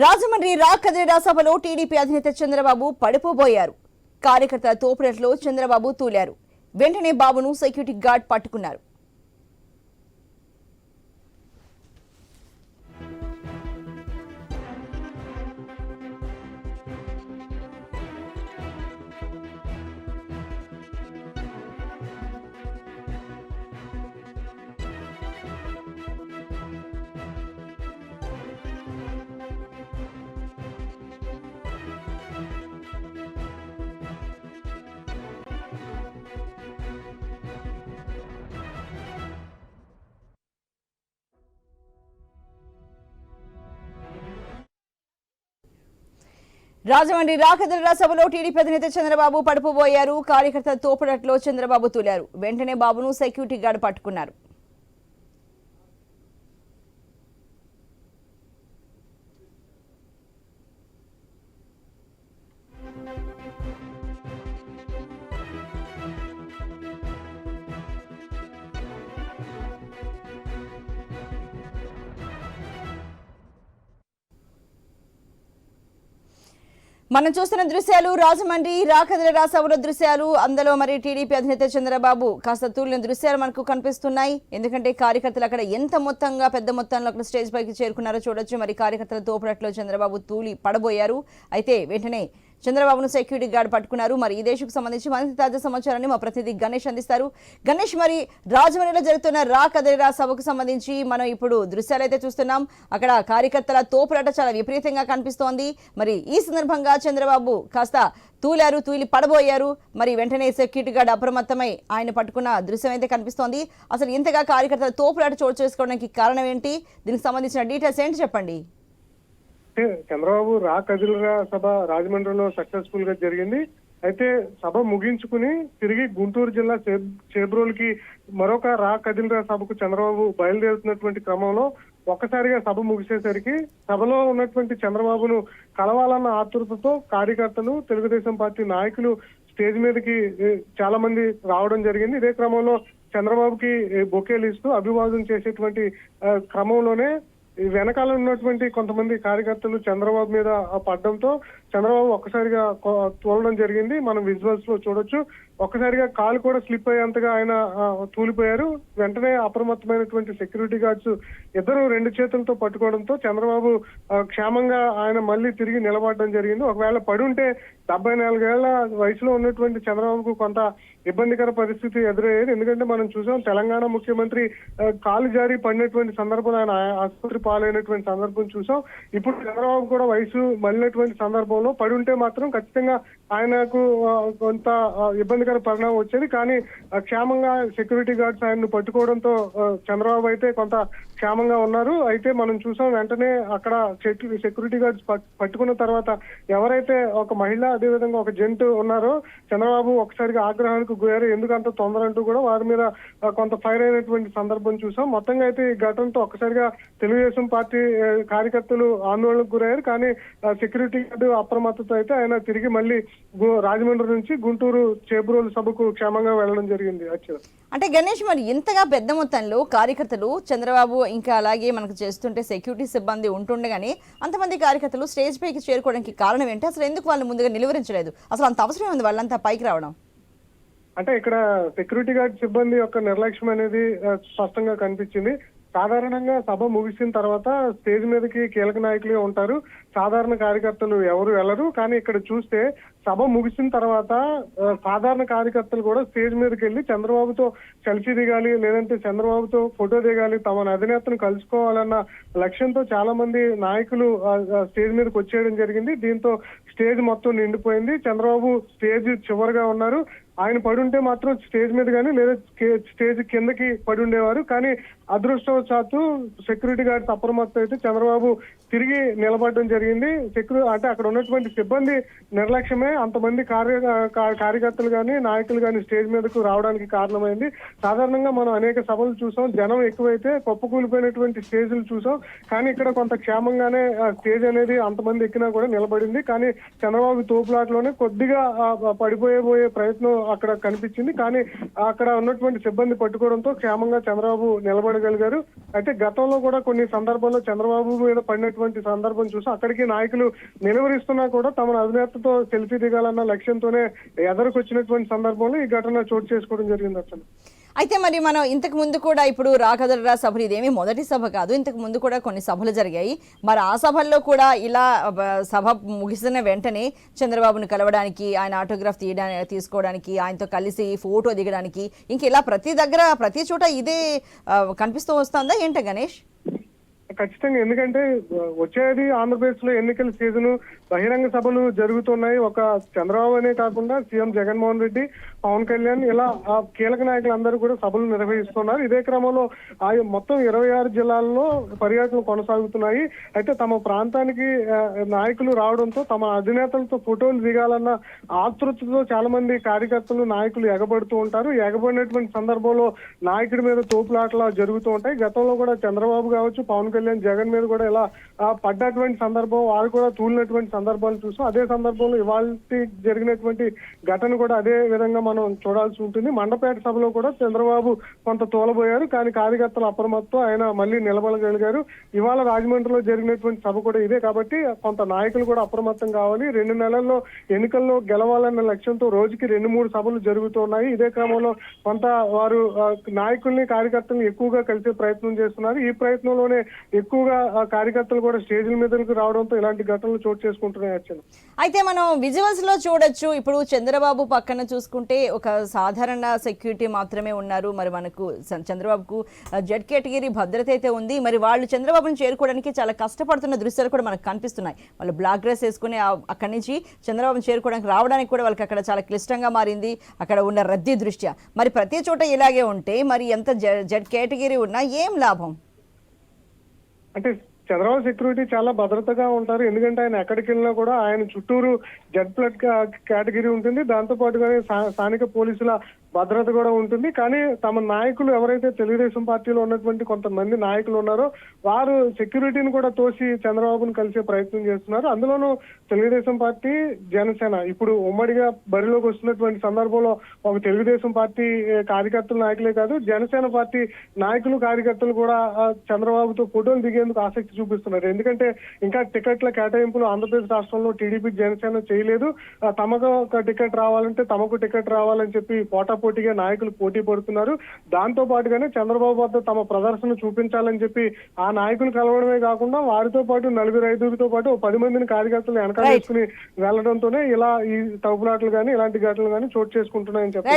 రాజమండ్రి రా కదిరిరా సభలో టీడీపీ అధినేత చంద్రబాబు పడిపోబోయారు. కార్యకర్తల తోపుడట్లో చంద్రబాబు తూలారు. వెంటనే బాబును సెక్యూరిటీ గార్డ్ పట్టుకున్నారు. రాజమండ్రి రాకదిరిరా సభలో టీడీపీ అధినేత చంద్రబాబు పడిపోబోయారు కార్యకర్తల తోపడట్లో చంద్రబాబు తూలారు. వెంటనే బాబును సెక్యూరిటీ గార్డు పట్టుకున్నారు. మనం చూస్తున్న దృశ్యాలు రాజమండ్రి రాకదిరిరా సభలో దృశ్యాలు అందులో మరి టీడీపీ అధినేత చంద్రబాబు కాస్త తూలిన దృశ్యాలు మనకు కనిపిస్తున్నాయి. ఎందుకంటే కార్యకర్తలు అక్కడ ఎంత మొత్తంగా పెద్ద మొత్తంలో అక్కడ స్టేజ్ పైకి చేరుకున్నారో చూడొచ్చు. మరి కార్యకర్తల తోపడట్లో చంద్రబాబు తూలి పడబోయారు. అయితే వెంటనే చంద్రబాబును సెక్యూరిటీ గార్డ్ పట్టుకున్నారు. మరి ఈ దేశకు సంబంధించి మరింత తాజా సమాచారాన్ని మా ప్రతినిధి గణేష్ అందిస్తారు. గణేష్ మరి రాజమండ్రిలో జరుగుతున్న రా కదలిరా సభకు సంబంధించి మనం ఇప్పుడు దృశ్యాలు అయితే చూస్తున్నాం. అక్కడ కార్యకర్తల తోపులాట చాలా విపరీతంగా కనిపిస్తోంది. మరి ఈ సందర్భంగా చంద్రబాబు కాస్త తూలారు తూలి పడబోయారు. మరి వెంటనే సెక్యూరిటీ గార్డ్ అప్రమత్తమై ఆయన పట్టుకున్న దృశ్యం అయితే కనిపిస్తోంది. అసలు ఇంతగా కార్యకర్తల తోపులాట చోటు చేసుకోవడానికి కారణం ఏంటి? దీనికి సంబంధించిన డీటెయిల్స్ ఏంటి చెప్పండి. చంద్రబాబు రా కదిలిరా సభ రాజమండ్రిలో సక్సెస్ఫుల్గా జరిగింది. అయితే సభ ముగించుకుని తిరిగి గుంటూరు జిల్లా చేబ్- చేబ్రోలుకి మరొక రా కదిలిరా సభకు చంద్రబాబు బయలుదేరుతున్నటువంటి క్రమంలో ఒక్కసారిగా సభ ముగిసేసరికి సభలో ఉన్నటువంటి చంద్రబాబును కలవాలన్న ఆతృతతో కార్యకర్తలు తెలుగుదేశం పార్టీ నాయకులు స్టేజ్ మీదకి చాలా మంది రావడం జరిగింది. ఇదే క్రమంలో చంద్రబాబుకి బొకేలు ఇస్తూ అభివాదం చేసేటువంటి క్రమంలోనే వెనకాల ఉన్నటువంటి కొంతమంది కార్యకర్తలు చంద్రబాబు మీద పడడంతో పడ్డంతో చంద్రబాబు ఒక్కసారిగా తోలడం జరిగింది. మనం విజువల్స్లో చూడొచ్చు. ఒక్కసారిగా కాలు కూడా స్లిప్ అయ్యేంతగా ఆయన తూలిపోయారు. వెంటనే అప్రమత్తమైనటువంటి సెక్యూరిటీ గార్డ్స్ ఇద్దరు రెండు చేతులతో పట్టుకోవడంతో చంద్రబాబు క్షేమంగా ఆయన మళ్ళీ తిరిగి నిలబడడం జరిగింది. ఒకవేళ పడి ఉంటే డెబ్బై నాలుగేళ్ళ వయసులో ఉన్నటువంటి చంద్రబాబుకు కొంత ఇబ్బందికర పరిస్థితి ఎదురయ్యేది. ఎందుకంటే మనం చూసాం తెలంగాణ ముఖ్యమంత్రి కాలు జారి పడినటువంటి సందర్భంలో ఆయన ఆసుపత్రి పాలైనటువంటి సందర్భం చూసాం. ఇప్పుడు చంద్రబాబు కూడా వయసు మళ్ళినటువంటి సందర్భంలో పడి ఉంటే మాత్రం ఖచ్చితంగా ఆయనకు కొంత ఇబ్బంది ఇబ్బందికర పరిణామం వచ్చేది. కానీ క్షేమంగా సెక్యూరిటీ గార్డ్స్ ఆయన్ను పట్టుకోవడంతో చంద్రబాబు అయితే కొంత క్షేమంగా ఉన్నారు. అయితే మనం చూసాం వెంటనే అక్కడ సెక్యూరిటీ గార్డ్స్ పట్టుకున్న తర్వాత ఎవరైతే ఒక మహిళ అదేవిధంగా ఒక జంటు ఉన్నారో చంద్రబాబు ఒకసారిగా ఆగ్రహానికి గురయ్యారు. ఎందుకంత తొందర అంటూ కూడా వారి మీద కొంత ఫైర్ అయినటువంటి సందర్భం చూసాం. మొత్తంగా అయితే ఈ ఘటనతో ఒక్కసారిగా తెలుగుదేశం పార్టీ కార్యకర్తలు ఆందోళనకు గురయ్యారు. కానీ సెక్యూరిటీ గార్డు అప్రమత్తతో అయితే ఆయన తిరిగి మళ్ళీ రాజమండ్రి నుంచి గుంటూరు చేబ్రోలు సభకు క్షేమంగా వెళ్ళడం జరిగింది. అంటే గణేష్ మరి ఇంతగా పెద్ద మొత్తంలో కార్యకర్తలు చంద్రబాబు ఇంకా అలాగే మనకు చేస్తుంటే సెక్యూరిటీ సిబ్బంది ఉంటుండగానే అంతమంది కార్యకర్తలు స్టేజ్ పైకి చేరుకోవడానికి కారణం ఏంటి? అసలు ఎందుకు వాళ్ళు ముందుగా నిలువరించలేదు? అసలు అంత అవసరం ఉంది వాళ్ళంతా పైకి రావడం? అంటే ఇక్కడ సెక్యూరిటీ గార్డ్ సిబ్బంది యొక్క నిర్లక్ష్యం అనేది స్పష్టంగా కనిపించింది. సాధారణంగా సభ ముగిసిన తర్వాత స్టేజ్ మీదకి కీలక నాయకులే ఉంటారు. సాధారణ కార్యకర్తలు ఎవరు వెళ్ళరు. కానీ ఇక్కడ చూస్తే సభ ముగిసిన తర్వాత సాధారణ కార్యకర్తలు కూడా స్టేజ్ మీదకి వెళ్ళి చంద్రబాబుతో సెల్ఫీ దిగాలి లేదంటే చంద్రబాబుతో ఫోటో దిగాలి తమ అధినేతను కలుసుకోవాలన్న లక్ష్యంతో చాలా మంది నాయకులు స్టేజ్ మీదకి వచ్చేయడం జరిగింది. దీంతో స్టేజ్ మొత్తం నిండిపోయింది. చంద్రబాబు స్టేజ్ చివరిగా ఉన్నారు. ఆయన పడుంటే మాత్రం స్టేజ్ మీద కానీ లేదా కే- స్టేజ్ కిందకి పడి ఉండేవారు. కానీ అదృష్టవశాత్తు సెక్యూరిటీ గార్డ్స్ అప్రమత్తం అయితే చంద్రబాబు తిరిగి నిలబడడం జరిగింది. సెక్యూ అంటే అక్కడ ఉన్నటువంటి సిబ్బంది నిర్లక్ష్యమే. అంతమంది కార్య కార్యకర్తలు కానీ నాయకులు కానీ స్టేజ్ మీదకు రావడానికి కారణమైంది. సాధారణంగా మనం అనేక సభలు చూసాం. జనం ఎక్కువైతే కుప్పకూలిపోయినటువంటి స్టేజ్లు చూసాం. కానీ ఇక్కడ కొంత క్షేమంగానే స్టేజ్ అనేది అంతమంది ఎక్కినా కూడా నిలబడింది. కానీ చంద్రబాబు తోపులాట్లోనే కొద్దిగా పడిపోయే పోయే ప్రయత్నం అక్కడ కనిపించింది. కానీ అక్కడ ఉన్నటువంటి సిబ్బంది పట్టుకోవడంతో క్షేమంగా చంద్రబాబు నిలబడి మాట్లాడగలిగారు అయితే గతంలో కూడా కొన్ని సందర్భాల్లో చంద్రబాబు మీద పడినటువంటి సందర్భం చూసి అక్కడికి నాయకులు నిలవరిస్తున్నా కూడా తమ అధినేతతో సెల్ఫీ దిగాలన్న లక్ష్యంతోనే ఎదరికొచ్చినటువంటి సందర్భంలో ఈ ఘటన చోటు చేసుకోవడం జరిగింది అసలు. అయితే మరి మనం ఇంతకు ముందు కూడా ఇప్పుడు రాకదలరా సభలు ఇదేమీ మొదటి సభ కాదు. ఇంతకు ముందు కూడా కొన్ని సభలు జరిగాయి. మరి ఆ సభల్లో కూడా ఇలా సభ ముగిసిన వెంటనే చంద్రబాబును కలవడానికి ఆయన ఆటోగ్రాఫ్ తీయడానికి తీసుకోవడానికి ఆయనతో కలిసి ఫోటో దిగడానికి ఇంక ఇలా ప్రతి దగ్గర ప్రతి చోట ఇదే కనిపిస్తూ వస్తుందా ఏంట గణేష్? ఖచ్చితంగా. ఎందుకంటే వచ్చేది ఆంధ్రప్రదేశ్లో ఎన్నికల సీజన్ బహిరంగ సభలు జరుగుతున్నాయి. ఒక చంద్రబాబు అనే కాకుండా సీఎం జగన్మోహన్ రెడ్డి పవన్ కళ్యాణ్ ఇలా ఆ కీలక నాయకులందరూ కూడా సభలు నిర్వహిస్తున్నారు. ఇదే క్రమంలో ఆ మొత్తం ఇరవై ఆరు జిల్లాల్లో పర్యటనలు కొనసాగుతున్నాయి. అయితే తమ ప్రాంతానికి నాయకులు రావడంతో తమ అధినేతలతో ఫోటోలు దిగాలన్న ఆతృతతో చాలా మంది కార్యకర్తలు నాయకులు ఎగబడుతూ ఉంటారు. ఎగబడినటువంటి సందర్భంలో నాయకుడి మీద తోపులాటలా జరుగుతూ ఉంటాయి. గతంలో కూడా చంద్రబాబు కావచ్చు పవన్ కళ్యాణ్ జగన్ మీద కూడా ఇలా పడ్డటువంటి సందర్భం వారు కూడా తూలినటువంటి సందర్భాలు చూసాం. అదే సందర్భంలో ఇవాళ జరిగినటువంటి ఘటన కూడా అదే విధంగా మనం చూడాల్సి ఉంటుంది. మండపేట సభలో కూడా చంద్రబాబు కొంత తోలబోయారు కానీ కార్యకర్తలు అప్రమత్తం ఆయన మళ్ళీ నిలబడగలిగారు. ఇవాళ రాజమండ్రిలో జరిగినటువంటి సభ కూడా ఇదే కాబట్టి కొంత నాయకులు కూడా అప్రమత్తం కావాలి. రెండు నెలల్లో ఎన్నికల్లో గెలవాలన్న లక్ష్యంతో రోజుకి రెండు మూడు సభలు జరుగుతున్నాయి ఇదే క్రమంలో కొంత వారు నాయకుల్ని కార్యకర్తల్ని ఎక్కువగా కలిసే ప్రయత్నం చేస్తున్నారు. ఈ ప్రయత్నంలోనే ఎక్కువగా ఆ, కార్యకర్తలు కూడా స్టేజ్ల మీదకి రావడంతో ఇలాంటి ఘటనలు చోటు చేసుకుంటున్నాయి అర్చన. అయితే మనం విజువల్స్లో చూడొచ్చు. ఇప్పుడు చంద్రబాబు పక్కన చూసుకుంటే ఒక సాధారణ సెక్యూరిటీ మాత్రమే ఉన్నారు. మరి మనకు చంద్రబాబుకు జడ్ జెడ్ కేటగిరీ భద్రత అయితే ఉంది. మరి వాళ్ళు చంద్రబాబును చేరుకోవడానికి చాలా కష్టపడుతున్న దృశ్యాలు కూడా మనకు కనిపిస్తున్నాయి. వాళ్ళు బ్లాక్ డ్రెస్ వేసుకుని అక్కడి నుంచి చంద్రబాబును చేరుకోవడానికి రావడానికి కూడా వాళ్ళకి అక్కడ చాలా క్లిష్టంగా మారింది. అక్కడ ఉన్న రద్దీ దృష్ట్యా. మరి ప్రతి చోట ఇలాగే ఉంటే మరి ఎంత జె- జెడ్ కేటగిరీ ఉన్నా ఏం లాభం? అంటే చంద్రబాబు సెక్యూరిటీ చాలా భద్రతగా ఉంటారు. ఎందుకంటే ఆయన ఎక్కడికి వెళ్ళినా కూడా ఆయన చుట్టూరు జెడ్ ప్లడ్ కేటగిరీ ఉంటుంది. దాంతో పాటుగానే స్థానిక పోలీసుల భద్రత కూడా ఉంటుంది. కానీ తమ నాయకులు ఎవరైతే తెలుగుదేశం పార్టీలో ఉన్నటువంటి కొంతమంది నాయకులు ఉన్నారో వారు సెక్యూరిటీని కూడా తోసి చంద్రబాబును కలిసే ప్రయత్నం చేస్తున్నారు. అందులోనూ తెలుగుదేశం పార్టీ జనసేన. ఇప్పుడు ఉమ్మడిగా బరిలోకి వస్తున్నటువంటి సందర్భంలో ఒక తెలుగుదేశం పార్టీ కార్యకర్తలు కార్యకర్తల నాయకులే కాదు జనసేన పార్టీ నాయకులు కార్యకర్తలు కూడా చంద్రబాబుతో ఫోటోలు దిగేందుకు ఆసక్తి చూపిస్తున్నారు. ఎందుకంటే ఇంకా టికెట్ల కేటాయింపులు ఆంధ్రప్రదేశ్ రాష్ట్రంలో టీడీపీ జనసేన చేయలేదు. తమకు ఒక టికెట్ రావాలంటే తమకు టికెట్ రావాలని చెప్పి పోటాపోటీగా నాయకులు పోటీ పడుతున్నారు. దాంతో పాటుగానే చంద్రబాబు వద్ద తమ ప్రదర్శన చూపించాలని చెప్పి ఆ నాయకులు కలవడమే కాకుండా వారితో పాటు నలుగురు ఐదుగురితో పాటు పది మందిని కార్యకర్తలు వెనకాల. వేసుకుని వెళ్ళడంతోనే ఇలా ఈ తగులాటలు కానీ ఇలాంటి ఘటనలు కానీ చోటు చేసుకుంటున్నాయని చెప్పారు